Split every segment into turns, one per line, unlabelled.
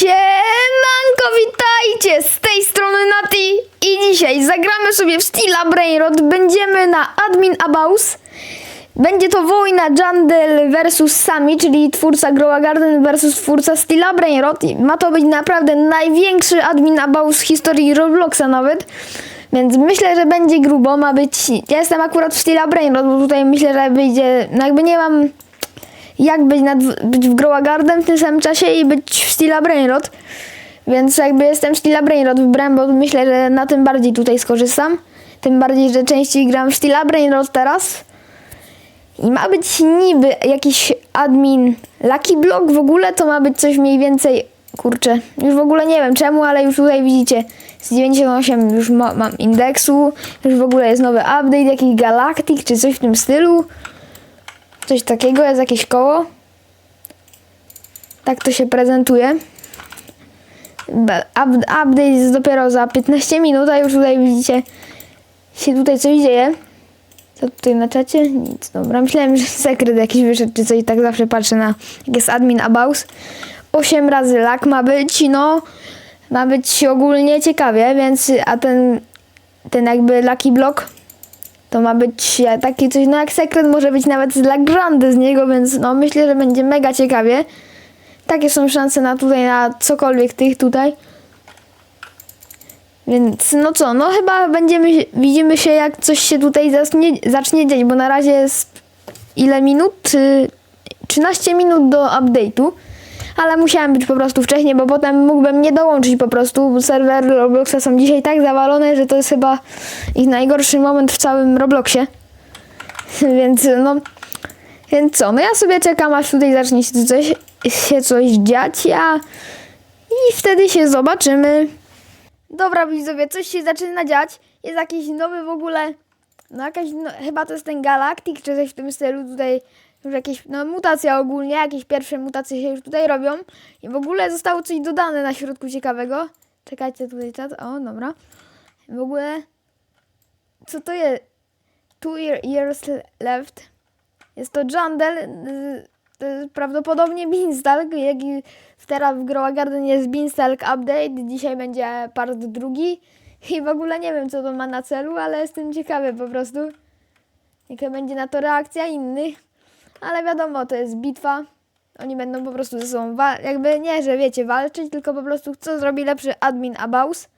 Siemanko, witajcie! Z tej strony Nati i dzisiaj zagramy sobie w Stila Brainrod. Będziemy na Admin Abaus. Będzie to wojna Jandel versus Sami, czyli twórca Growa Garden versus twórca Stila Brainrod. Ma to być naprawdę największy Admin Abaus w historii Robloxa nawet. Więc myślę, że będzie grubo, ma być... Ja jestem akurat w Stila Brainrod, bo tutaj myślę, że wyjdzie... No jakby nie mam jak być, na, być w Growa Garden w tym samym czasie i być w Stila Brainrod. Więc jakby jestem w Stila Brainrod wybrałem, bo myślę, że na tym bardziej tutaj skorzystam. Tym bardziej, że częściej gram w Stila Brainrod teraz. I ma być niby jakiś admin Lucky Block w ogóle, to ma być coś mniej więcej, kurczę, już w ogóle nie wiem czemu, ale już tutaj widzicie, z 98 już ma, mam indeksu, już w ogóle jest nowy update, jakiś Galactic czy coś w tym stylu. Coś takiego, jest jakieś koło. Tak to się prezentuje. Up- Update jest dopiero za 15 minut, a już tutaj widzicie, się tutaj coś dzieje. Co tutaj na czacie? Nic, dobra. Myślałem, że sekret jakiś wyszedł, czy coś, tak zawsze patrzę na, jak jest admin Abaus. 8 razy lak ma być, no, ma być ogólnie ciekawie, więc, a ten, ten jakby Lucky Block, to ma być taki coś, no jak sekret może być nawet z Lagrandy z niego, więc no myślę, że będzie mega ciekawie. Takie są szanse na tutaj, na cokolwiek tych tutaj. Więc no co, no chyba będziemy, widzimy się jak coś się tutaj zacznie, zacznie dziać, bo na razie jest ile minut? Y, 13 minut do update'u. Ale musiałem być po prostu wcześniej, bo potem mógłbym nie dołączyć po prostu, serwery Robloxa są dzisiaj tak zawalone, że to jest chyba ich najgorszy moment w całym Robloxie. Więc no, więc co, no ja sobie czekam, aż tutaj zacznie się coś, się coś dziać, ja i wtedy się zobaczymy. Dobra widzowie, coś się zaczyna dziać, jest jakiś nowy w ogóle, no jakaś, no, chyba to jest ten Galactic, czy coś w tym stylu tutaj, już jakieś, no mutacja ogólnie, jakieś pierwsze mutacje się już tutaj robią i w ogóle zostało coś dodane na środku ciekawego. Czekajcie tutaj czat, o dobra. W ogóle, co to jest? Two year, years left. Jest to Jandel, y, jest prawdopodobnie Beanstalk, jak i teraz w Growa Garden jest Beanstalk Update, dzisiaj będzie part drugi i w ogóle nie wiem co to ma na celu, ale jestem ciekawy po prostu jaka będzie na to reakcja innych, ale wiadomo, to jest bitwa, oni będą po prostu ze sobą, jakby nie, że wiecie, walczyć, tylko po prostu co zrobi lepszy admin Abaus.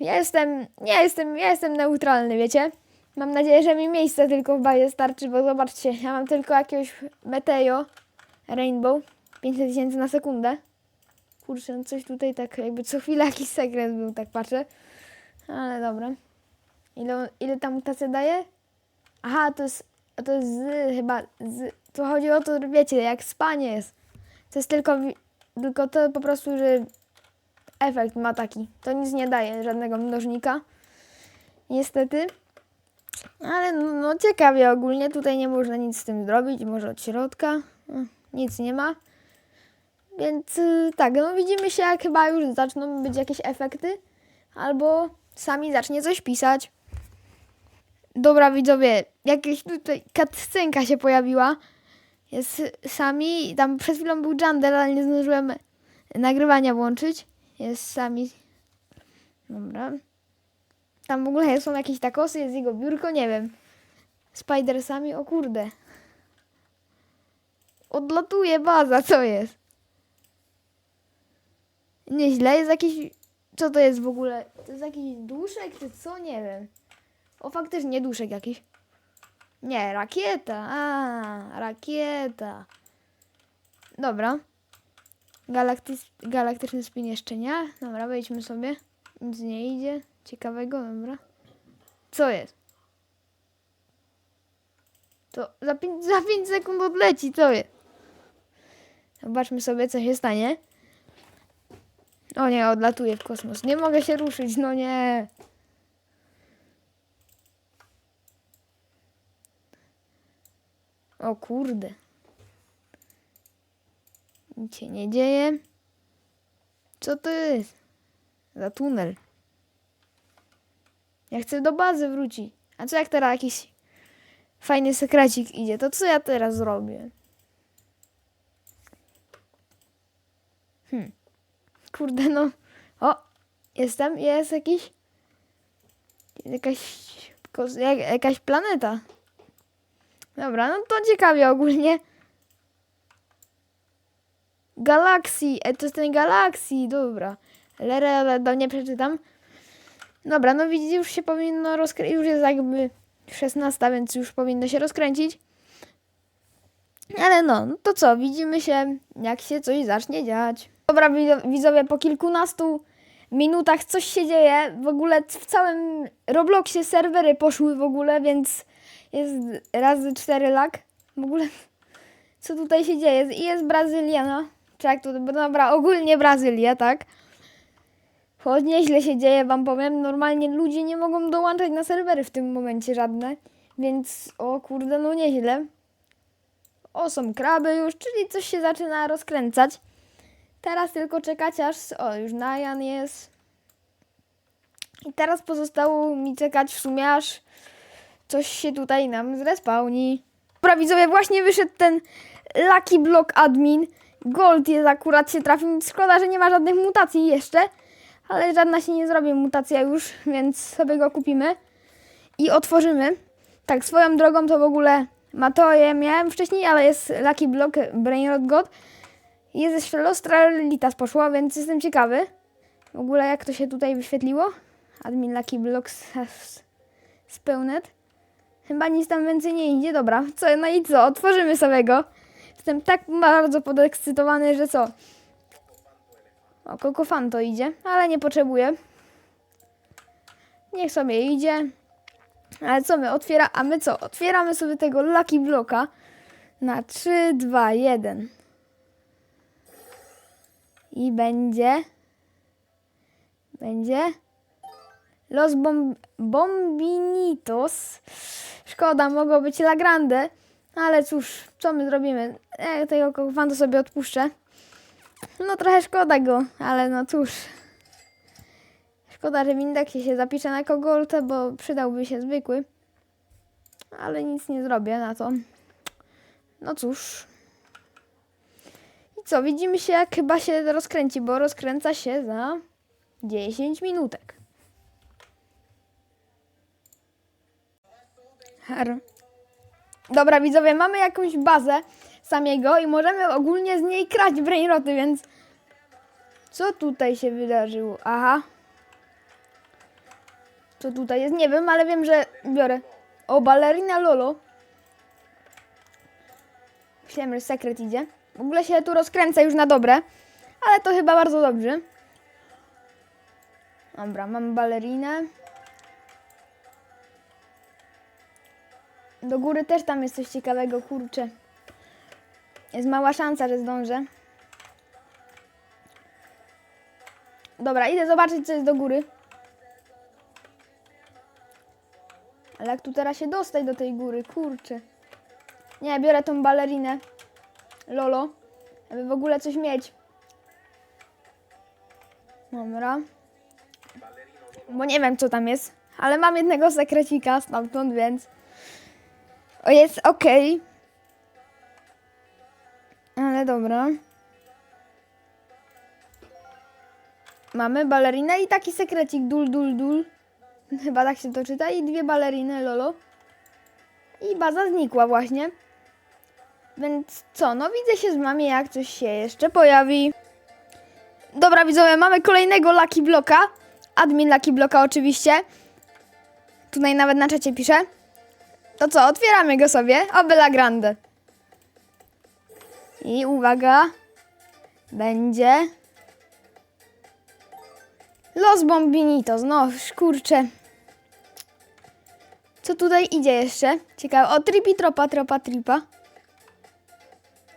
Ja jestem, ja jestem, ja jestem neutralny, wiecie? Mam nadzieję, że mi miejsce tylko w bazie starczy, bo zobaczcie, ja mam tylko jakiegoś Meteo Rainbow 500 tysięcy na sekundę. Kurczę, no coś tutaj tak jakby co chwilę jakiś sekret był, tak patrzę. Ale dobra. Ile, ile ta mutacja daje? Aha, to jest, to jest z, chyba z, to chodzi o to, wiecie, jak spanie jest. To jest tylko, tylko to po prostu, że efekt ma taki. To nic nie daje, żadnego mnożnika. Niestety. Ale no, no ciekawie ogólnie, tutaj nie można nic z tym zrobić, może od środka, Mm, nic nie ma. Więc y, tak, no widzimy się jak chyba już zaczną być jakieś efekty, albo sami zacznie coś pisać. Dobra widzowie, jakieś tutaj cutscenka się pojawiła. Jest sami, tam przed chwilą był Jandel, ale nie zdążyłem nagrywania włączyć. Jest sami. Dobra. Tam w ogóle są jakieś takosy, jest jego biurko, nie wiem. Spidersami, o kurde. Odlatuje baza, co jest? Nieźle, jest jakiś... Co to jest w ogóle? To jest jakiś duszek, czy co? Nie wiem. O, faktycznie duszek jakiś. Nie, rakieta. A, rakieta. Dobra. Galaktys- galaktyczny spin jeszcze nie. Dobra, wejdźmy sobie. Nic nie idzie. Ciekawego, dobra. Co jest? To za 5 za sekund odleci, co jest? Zobaczmy sobie, co się stanie. O nie, odlatuje w kosmos. Nie mogę się ruszyć, no nie. O kurde. Nic się nie dzieje. Co to jest? Za tunel. Ja chcę do bazy wrócić. A co jak teraz jakiś fajny sekrecik idzie? To co ja teraz zrobię? Hmm. Kurde, no. O, jestem, jest jakiś. Jakaś. jakaś planeta. Dobra, no to ciekawie ogólnie. Galaxii, e, to jest ten Galaxii, dobra. Lerę, ale do nie przeczytam. Dobra, no widzicie, już się powinno rozkręcić, już jest jakby 16, więc już powinno się rozkręcić. Ale no, no to co, widzimy się, jak się coś zacznie dziać. Dobra, widzo- widzowie, po kilkunastu minutach coś się dzieje. W ogóle w całym Robloxie serwery poszły w ogóle, więc jest razy cztery lag. W ogóle, co tutaj się dzieje? I jest Brazylia, no. Jak to, dobra, ogólnie Brazylia, tak? Choć nieźle się dzieje, wam powiem. Normalnie ludzie nie mogą dołączać na serwery w tym momencie żadne. Więc, o kurde, no nieźle. O, są kraby już, czyli coś się zaczyna rozkręcać. Teraz tylko czekać aż... O, już Najan jest. I teraz pozostało mi czekać w sumie aż coś się tutaj nam zrespawni. Dobra widzowie, właśnie wyszedł ten Lucky Block Admin. Gold jest akurat się trafił. Szkoda, że nie ma żadnych mutacji jeszcze. Ale żadna się nie zrobi mutacja już, więc sobie go kupimy. I otworzymy. Tak, swoją drogą to w ogóle Matoje miałem wcześniej, ale jest Lucky Block Brainrot God. Jest jeszcze Lostralitas poszła, więc jestem ciekawy. W ogóle jak to się tutaj wyświetliło. Admin Lucky Block spełnet. Chyba nic tam więcej nie idzie. Dobra, co, no i co? Otworzymy sobie go. Jestem tak bardzo podekscytowany, że co? O, Kokofan to idzie, ale nie potrzebuję. Niech sobie idzie. Ale co my otwiera? A my co? Otwieramy sobie tego Lucky Blocka na 3, 2, 1. I będzie. Będzie. Los Bom Bombinitos. Szkoda, mogło być La Grande. Ale cóż, co my zrobimy? E, tego Kokofanta sobie odpuszczę. No trochę szkoda go, ale no cóż. Szkoda, że w indeksie się zapisze na kogoltę, bo przydałby się zwykły. Ale nic nie zrobię na to. No cóż. I co, widzimy się jak chyba się rozkręci, bo rozkręca się za 10 minutek. Dobra, widzowie, mamy jakąś bazę samego i możemy ogólnie z niej kraść brainroty, więc co tutaj się wydarzyło? Aha. Co tutaj jest? Nie wiem, ale wiem, że biorę. O, balerina Lolo. Myślałem, że sekret idzie. W ogóle się tu rozkręca już na dobre, ale to chyba bardzo dobrze. Dobra, mam balerinę. Do góry też tam jest coś ciekawego, kurczę. Jest mała szansa, że zdążę. Dobra, idę zobaczyć, co jest do góry. Ale jak tu teraz się dostać do tej góry, kurczę. Nie, biorę tą balerinę. Lolo. Aby w ogóle coś mieć. Dobra. Bo nie wiem, co tam jest. Ale mam jednego sekrecika stamtąd, więc... O, jest okej. Ale dobra. Mamy balerinę i taki sekrecik dul, dul, dul. Chyba tak się to czyta. I dwie baleriny, lolo. I baza znikła właśnie. Więc co, no widzę się z mamie, jak coś się jeszcze pojawi. Dobra, widzowie, mamy kolejnego Lucky Bloka. Admin Lucky Bloka oczywiście. Tutaj nawet na czacie pisze. To co, otwieramy go sobie. Oby grande. I uwaga. Będzie... Los Bombinitos. No, kurczę. Co tutaj idzie jeszcze? Ciekawe. O, tripi, tropa, tropa, tripa.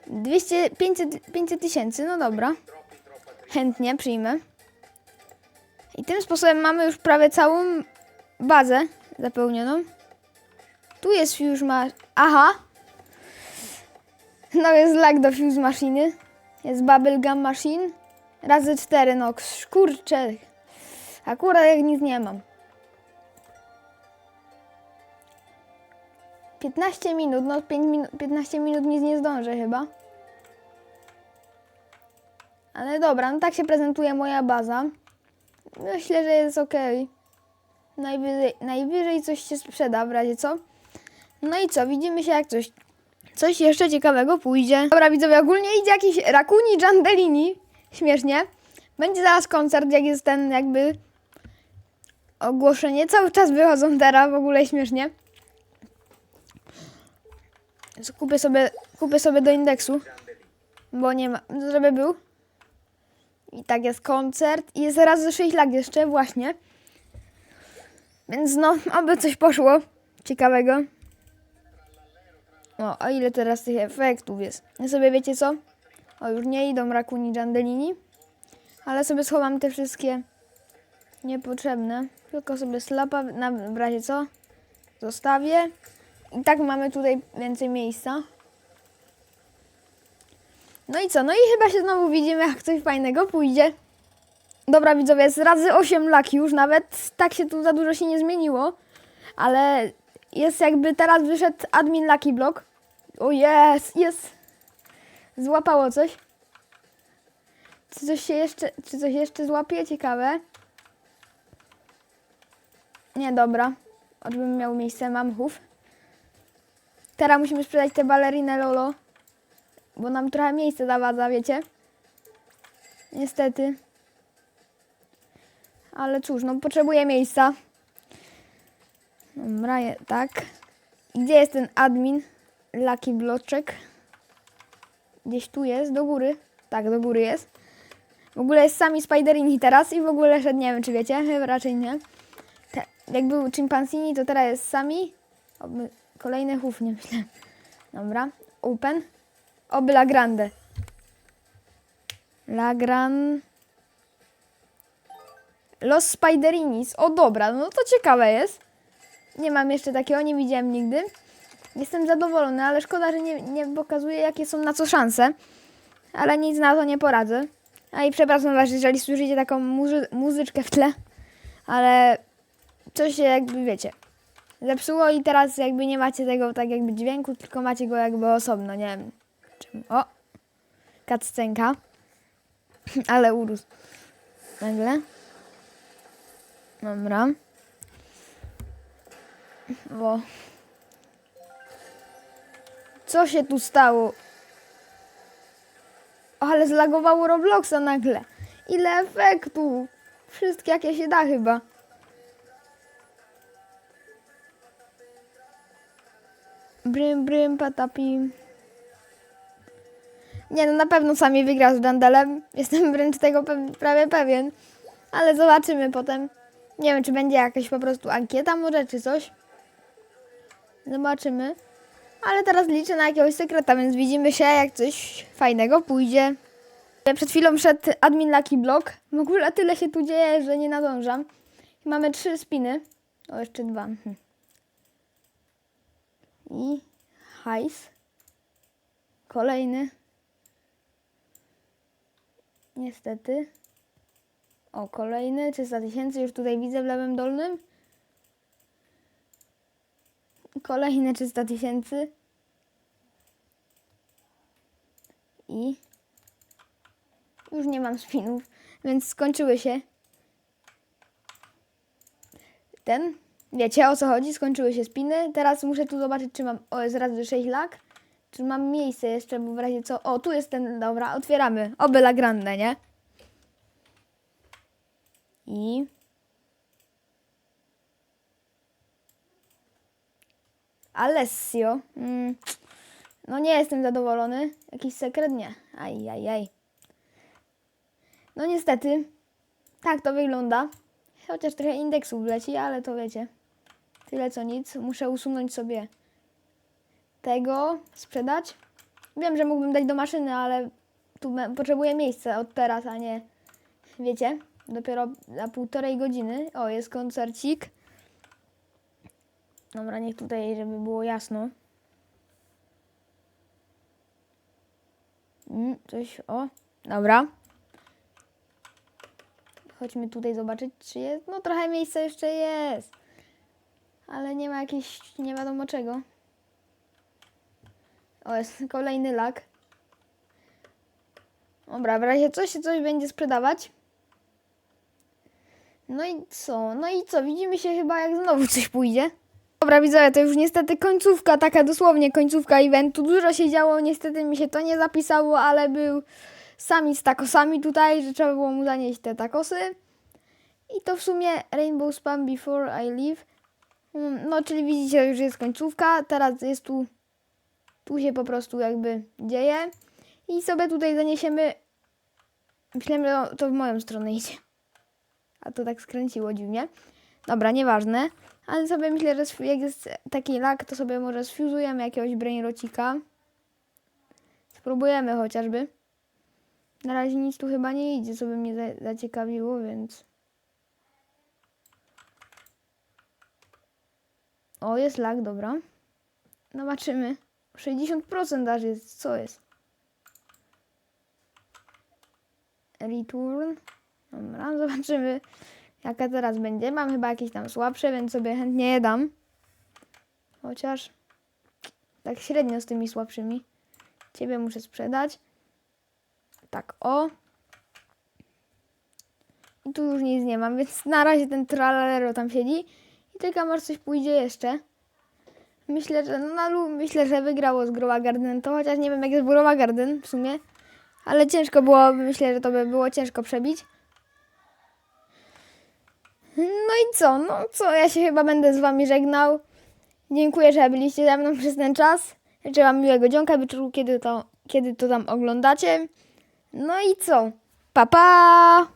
200, 500 500 tysięcy, no dobra. Chętnie przyjmę. I tym sposobem mamy już prawie całą bazę zapełnioną. Tu jest fuse ma... Aha! No jest lag do fuse maszyny. Jest bubblegum machine. Razy cztery, no kurczę. Akurat jak nic nie mam. 15 minut, no 5 minut, 15 minut nic nie zdążę chyba. Ale dobra, no tak się prezentuje moja baza. Myślę, że jest ok. Najwyżej, najwyżej coś się sprzeda, w razie co. No i co, widzimy się jak coś, coś jeszcze ciekawego pójdzie. Dobra, widzowie, ogólnie idzie jakiś Rakuni Giandellini. Śmiesznie. Będzie zaraz koncert, jak jest ten jakby ogłoszenie. Cały czas wychodzą teraz, w ogóle śmiesznie. Kupię sobie, kupię sobie do indeksu, bo nie ma, żeby był. I tak jest koncert. I jest raz ze 6 lat jeszcze, właśnie. Więc no, oby coś poszło ciekawego. O, a ile teraz tych efektów jest? Ja sobie wiecie co? O, już nie idą Rakuni Giandellini. Ale sobie schowam te wszystkie niepotrzebne. Tylko sobie slapa na w razie co? Zostawię. I tak mamy tutaj więcej miejsca. No i co? No i chyba się znowu widzimy, jak coś fajnego pójdzie. Dobra widzowie, jest razy 8 laki już nawet. Tak się tu za dużo się nie zmieniło. Ale jest jakby teraz wyszedł admin Lucky Block. O jest, jest. Złapało coś. Czy coś się jeszcze, czy coś jeszcze złapie? Ciekawe. Nie, dobra. Odbym miał miejsce mamchów. Teraz musimy sprzedać te balerinę Lolo. Bo nam trochę miejsce zawadza, wiecie? Niestety. Ale cóż, no potrzebuję miejsca. Dobra, je, tak. Gdzie jest ten admin? Lucky Bloczek. Gdzieś tu jest, do góry. Tak, do góry jest. W ogóle jest sami Spiderini teraz i w ogóle szedł, nie wiem czy wiecie, chyba raczej nie. Te, jak był Chimpanzini, to teraz jest sami. Oby, kolejny huf, nie myślę. Dobra, open. Oby La Grande. La Gran... Los Spiderinis. O dobra, no to ciekawe jest. Nie mam jeszcze takiego, nie widziałem nigdy. Jestem zadowolony, ale szkoda, że nie, nie pokazuje jakie są na co szanse. Ale nic na to nie poradzę. A i przepraszam was, jeżeli słyszycie taką muzy muzyczkę w tle. Ale coś się jakby wiecie. Zepsuło i teraz jakby nie macie tego tak jakby dźwięku, tylko macie go jakby osobno, nie wiem. Czym. O! Kaccenka. Ale urósł. Nagle. Dobra. Bo. Co się tu stało? Ale zlagowało Robloxa nagle. Ile efektów. Wszystkie jakie się da chyba. Brym, brym, patapim. Nie no, na pewno sami wygra z Dandelem. Jestem wręcz tego pe- prawie pewien. Ale zobaczymy potem. Nie wiem, czy będzie jakaś po prostu ankieta może, czy coś. Zobaczymy. Ale teraz liczę na jakiegoś sekreta, więc widzimy się, jak coś fajnego pójdzie. Przed chwilą wszedł admin Lucky Block. W ogóle tyle się tu dzieje, że nie nadążam. Mamy trzy spiny. O, jeszcze dwa. Mhm. I hajs. Kolejny. Niestety. O, kolejny. 300 tysięcy. Już tutaj widzę w lewym dolnym. Kolejne 300 tysięcy. I już nie mam spinów, więc skończyły się. Ten, wiecie o co chodzi, skończyły się spiny. Teraz muszę tu zobaczyć, czy mam, o jest razy 6 lak, czy mam miejsce jeszcze, bo w razie co, o tu jest ten, dobra, otwieramy, oby la grande, nie? I Alessio. Mm. No nie jestem zadowolony. Jakiś sekret? Nie. Aj, aj, aj. No niestety. Tak to wygląda. Chociaż trochę indeksów leci, ale to wiecie. Tyle co nic. Muszę usunąć sobie tego, sprzedać. Wiem, że mógłbym dać do maszyny, ale tu potrzebuję miejsca od teraz, a nie wiecie. Dopiero za półtorej godziny. O, jest koncercik. Dobra, niech tutaj, żeby było jasno. Mm, coś, o, dobra. Chodźmy tutaj zobaczyć, czy jest. No trochę miejsca jeszcze jest. Ale nie ma jakiejś, nie wiadomo czego. O, jest kolejny lak. Dobra, w razie coś się coś będzie sprzedawać. No i co? No i co? Widzimy się chyba jak znowu coś pójdzie. Dobra widzowie, to już niestety końcówka, taka dosłownie końcówka eventu. Dużo się działo, niestety mi się to nie zapisało, ale był sami z takosami tutaj, że trzeba było mu zanieść te takosy. I to w sumie Rainbow Spam Before I Leave. Mm, No, czyli widzicie, już jest końcówka, teraz jest tu, tu się po prostu jakby dzieje. I sobie tutaj zaniesiemy, myślałem, że to w moją stronę idzie. A to tak skręciło dziwnie. Dobra, nieważne. Ale sobie myślę, że jak jest taki lag, to sobie może sfuzujemy jakiegoś brainrocika. Spróbujemy chociażby. Na razie nic tu chyba nie idzie, co by mnie za- zaciekawiło, więc... O, jest lag, dobra. Zobaczymy. 60% aż jest, co jest? Return. Dobra, zobaczymy jaka teraz będzie. Mam chyba jakieś tam słabsze, więc sobie chętnie je dam. Chociaż tak średnio z tymi słabszymi. Ciebie muszę sprzedać. Tak, o. I tu już nic nie mam, więc na razie ten tralalero tam siedzi. I czekam aż coś pójdzie jeszcze. Myślę, że no, lu- myślę, że wygrało z Growa Garden to, chociaż nie wiem jak jest Growa Garden w sumie. Ale ciężko było, myślę, że to by było ciężko przebić. No i co? No co, ja się chyba będę z wami żegnał. Dziękuję, że byliście ze mną przez ten czas. Życzę wam miłego dzionka wieczoru, kiedy to, kiedy to tam oglądacie. No i co? Pa pa!